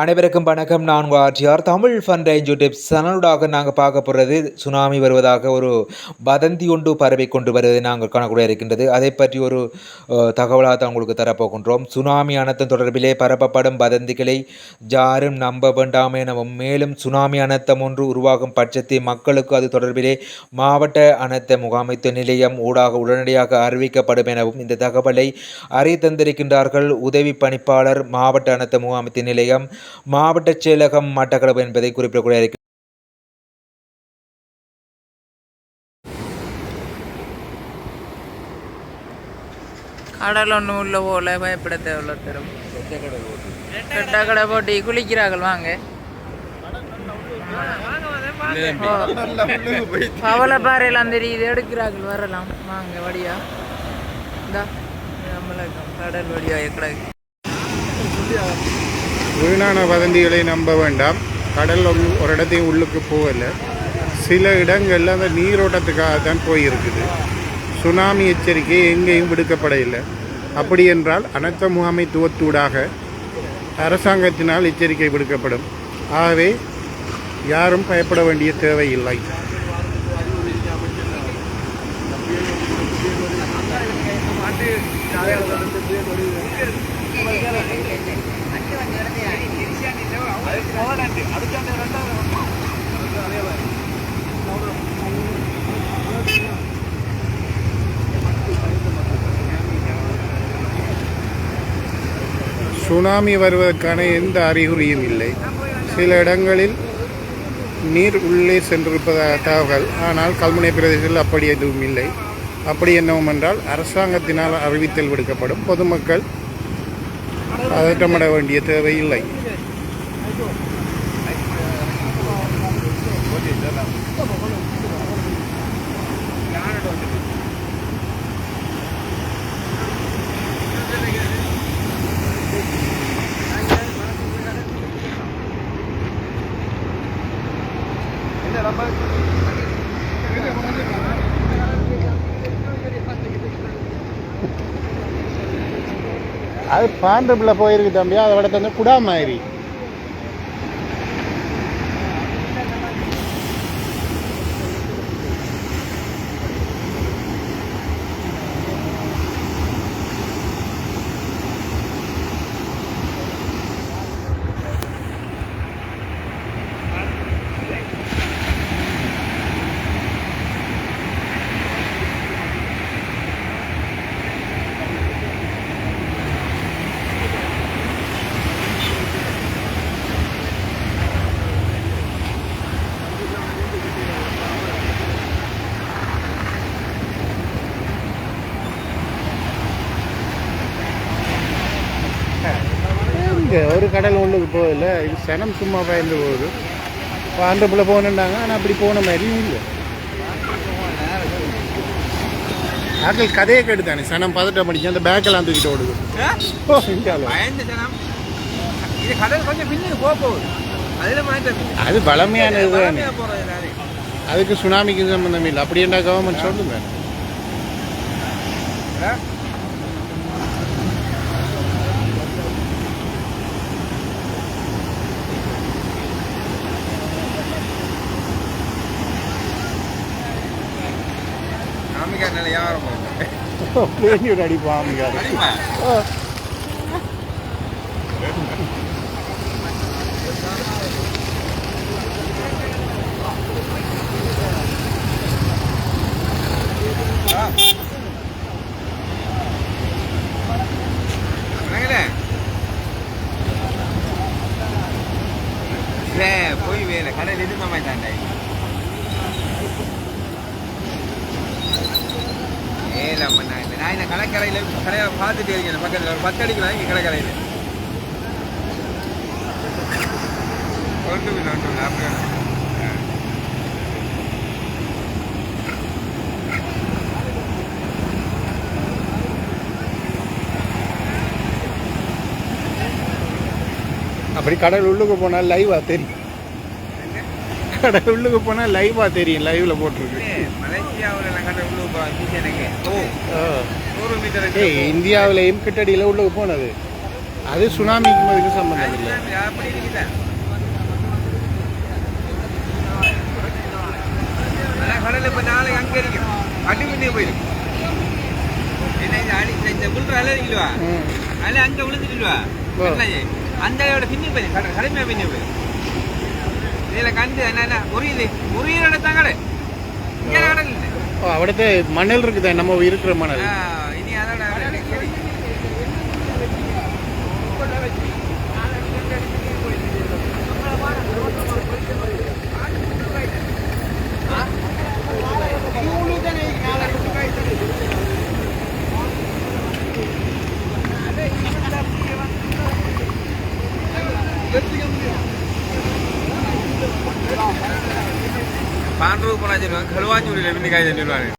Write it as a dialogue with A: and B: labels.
A: அனைவருக்கும் வணக்கம். நான் ஆட்சியார் தமிழ் ஃபன் ரேஞ்ச் யூடியூப் சேனலுடாக நாங்கள் பார்க்க போகிறது சுனாமி வருவதாக ஒரு வதந்தி ஒன்று பரவி கொண்டு வருவதை நாங்கள் காணக்கூடிய இருக்கின்றது. அதை பற்றி ஒரு தகவலாக தான் உங்களுக்கு தரப்போகின்றோம். சுனாமி அனத்தம் தொடர்பிலே பரப்பப்படும் வதந்திகளை யாரும் நம்ப வேண்டாம் எனவும் மேலும் சுனாமி அனத்தம் ஒன்று உருவாகும் பட்சத்தில் மக்களுக்கு அது தொடர்பிலே மாவட்ட அனத்த முகாமைத்துவ நிலையம் ஊடாக உடனடியாக அறிவிக்கப்படும் எனவும் இந்த தகவலை அறித்தந்திருக்கின்றார்கள் உதவி பணிப்பாளர் மாவட்ட அனத்த முகாமைத்துவ நிலையம் மாவட்ட செயலகம் மட்டக்களப்பு என்பதை குறிப்பிடக்கூடிய இருக்கு
B: கடல் ஒன்றும் உள்ள போல பயப்பட தேவையில்ல தரும்? ரெட்டா கடை போட்டு குளிக்கிறார்கள் வாங்க. ஓ. பவளப்பாறையெல்லாம் தெரியுது எடுக்கிறார்கள் வரலாம். வாங்க வடியா இந்தா நம்மளுக்கு கடல் வடியா எக்கடாக்கு
C: வீணான வதந்திகளை நம்ப வேண்டாம். கடல் ஒரு இடத்தையும் உள்ளுக்கு போகலை. சில இடங்களில் அந்த நீரோட்டத்துக்காக தான் போயிருக்குது. சுனாமி எச்சரிக்கை எங்கேயும் விடுக்கப்படவில்லை. அப்படி என்றால் அனர்த்த முகாமைத்துவத்தூடாக அரசாங்கத்தினால் எச்சரிக்கை விடுக்கப்படும். ஆகவே யாரும் பயப்பட வேண்டிய தேவையில்லை. சுனாமி வருவதற்கான எந்த அறிகுறியும் இல்லை. சில இடங்களில் நீர் உள்ளே சென்றிருப்பதாக தகவல் ஆனால் கல்முனை பிரதேசத்தில் அப்படி எதுவும் இல்லை. அப்படி என்னவும் என்றால் அரசாங்கத்தினால் அறிவித்தல் விடுக்கப்படும். பொதுமக்கள் பதற்றமட வேண்டிய தேவை இல்லை அது பாண்டபிள்ள போயிருக்கு தம்பி அதை விட தந்து குடாமாயிரி இங்கே ஒரு கடல் ஒன்றுக்கு போகல. இது சனம் சும்மா பயந்து போகுது. பாண்டபிள்ள போகணுன்னாங்க ஆனால் அப்படி போன மாதிரியும் இல்லை. ஆக்கள் கதையை கேட்டுதானே? சனம் பதட்டம் படிச்சு அந்த பேக்கெல்லாம் தூக்கிட்டு ஓடுது. ஓ
D: இது
C: அது தானே.
D: போகிறது தானே.
C: அதுக்கு சுனாமிக்கு சம்பந்தம் இல்லை. அப்படி என்ன கவர்மெண்ட் சொல்லுங்க.
D: நாமிக்கார் நிலை யாரும்
C: பிளேனியோட
D: என்னங்களே வே போய் வேலை கடல் எது மாமா தாண்டா ஏலம்மா நான் இல்லை நான் இந்த கடற்கரையில் கடையை பார்த்துட்டு இருக்கேன் பக்கத்தில் ஒரு பத்து அடிக்கலாம் இங்கே கடற்கரையில் ஒன்று இல்லை ஒன்று இல்லை அப்படியே
C: அப்படி கடல் உள்ளுக்கு போனால் லைவாக தெரியும். கடல் உள்ளுக்கு போனால் லைவா தெரியும் லைவ்ல போட்டிருக்கு.
D: மலேசியாவில் நான் கண்ட உள்ளு எனக்கு. ஓ
C: ஆ.
D: நூறு மீட்டர்
C: ஏய் இந்தியாவிலையும் கிட்டடியில் உள்ளுக்கு போனது. அது சுனாமிக்கும் அதுக்கு சம்பந்தம் இல்லை.
D: கடல் இப்போ நாளைக்கு அங்கே இருக்கும் அடி முன்னே போயிடும் என்ன இது அடி இந்த- புல்ற அலை இருக்குல்வா. அலை அங்கே விழுந்துட்டுவா. அந்த பின்னி போயிடும் கடல் கடுமையாக பின்னி போயிடும்
C: அவிடത്തെ மணல் இருக்குதே நம்ம இருக்கிற மணல்
D: ஆ, இனி அதோட சரி பாண்டூர் પાંಡ್ರು ಪರಾಜನ ಖಳುವಾಜೂರಿ ರೆವಿನಿ ಕಾಯ್ದೆ ನಿಲ್ವಾಣಿ